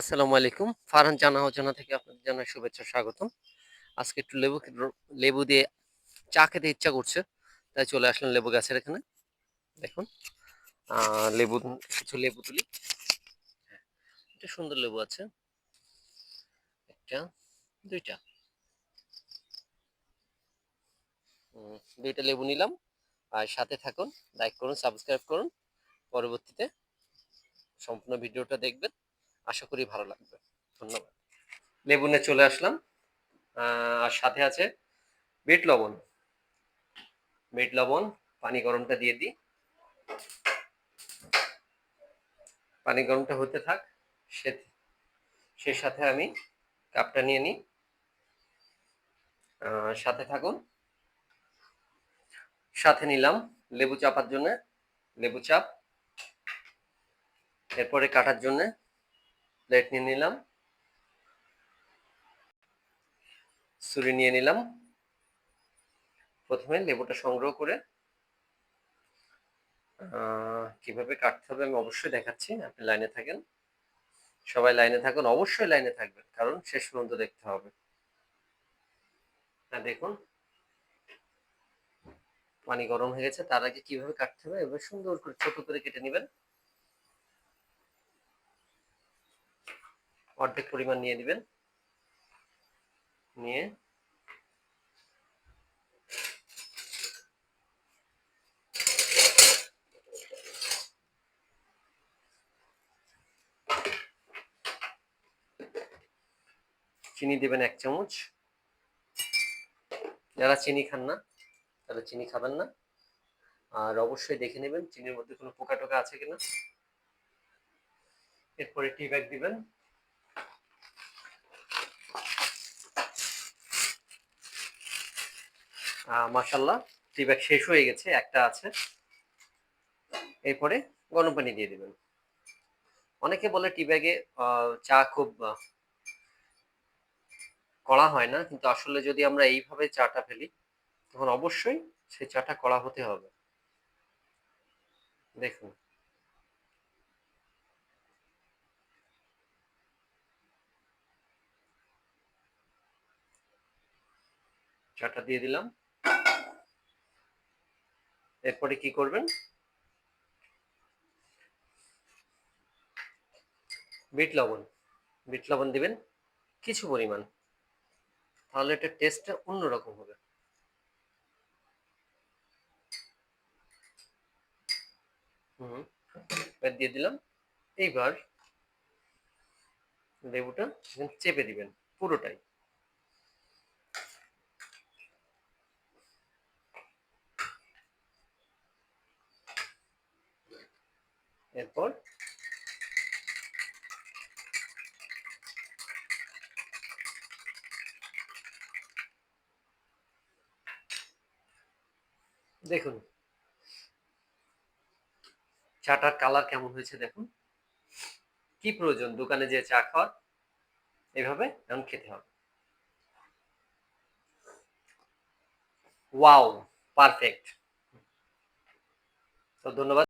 আসসালামু আলাইকুম। ফারহান জানা অজানা থেকে আপনাদের জানাই শুভেচ্ছা, স্বাগতম। আজকে একটু লেবু লেবু দিয়ে চা খেতে ইচ্ছা করছে, তাই চলে আসলাম লেবু গাছের এখানে। দেখুন লেবু, কিছু লেবু তুলি। একটা সুন্দর লেবু আছে। একটা, দুইটা। দুইটা লেবু নিলাম। আর সাথে থাকুন লাইক করুন সাবস্ক্রাইব করুন। পরবর্তীতে সম্পূর্ণ ভিডিওটা দেখবেন। আশা করি ভালো লাগবে। ধন্যবাদ। লেবু নিয়ে চলে আসলাম। আর সাথে আছে বিট লবণ। বিট লবণ, পানি গরমটা দিয়ে দিই। পানি গরমটা হতে থাক, সে সে সাথে আমি কাপটা নিয়ে নিই। সাথে থাকুন। সাথে নিলাম লেবু চাপার জন্য, লেবু চাপ। এরপরে কাটার জন্য প্লেট নিয়ে নিলাম ছুরি নিয়ে নিলাম প্রথমে লেবুটা সংগ্রহ করে কীভাবে কাটতে হবে আমি অবশ্যই দেখাচ্ছি, আপনি লাইনে থাকেন। সবাই লাইনে থাকুন, অবশ্যই লাইনে থাকবেন, কারণ শেষ পর্যন্ত দেখতে হবে। হ্যাঁ দেখুন, পানি গরম হয়ে গেছে, তার আগে কীভাবে কাটতে হবে এবার সুন্দর করে ছোট করে কেটে নেবেন। অর্ধেক পরিমাণ নিয়ে নেবেন। নিয়ে চিনি দেবেন এক চামচ। যারা চিনি খান না, তারা চিনি খাবেন না। আর অবশ্যই দেখে নেবেন, চিনির মধ্যে কোনো পোকা টোকা আছে কিনা। এরপরে টি ব্যাগ দিবেন। মাসাল্লাহ টি ব্যাগ শেষ হয়ে গেছে, একটা আছে। এরপরে গরম পানি দিয়ে দিবেন। অনেকে বলে টি ব্যাগে চা খুব কড়া হয় না, কিন্তু আসলে যদি আমরা এইভাবে চাটা ফেলি, তখন অবশ্যই সেই চাটা কড়া হতে হবে। দেখুন। চাটা দিয়ে দিলাম। এরপরে কি করবেন? বিট লবণ। বিট লবণ দিবেন কিছু পরিমাণ। তাহলে এটা টেস্টটা অন্যরকম হবে। হুম দিয়ে দিলাম। এইবার লেবুটা চেপে দিবেন পুরোটাই। এরপর দেখুন, চাটার কালার কেমন হয়েছে দেখুন। কি প্রয়োজন? দোকানে যে চা খাওয়ার, এভাবে এমন খেতে হবে। Wow, perfect. তো ধন্যবাদ।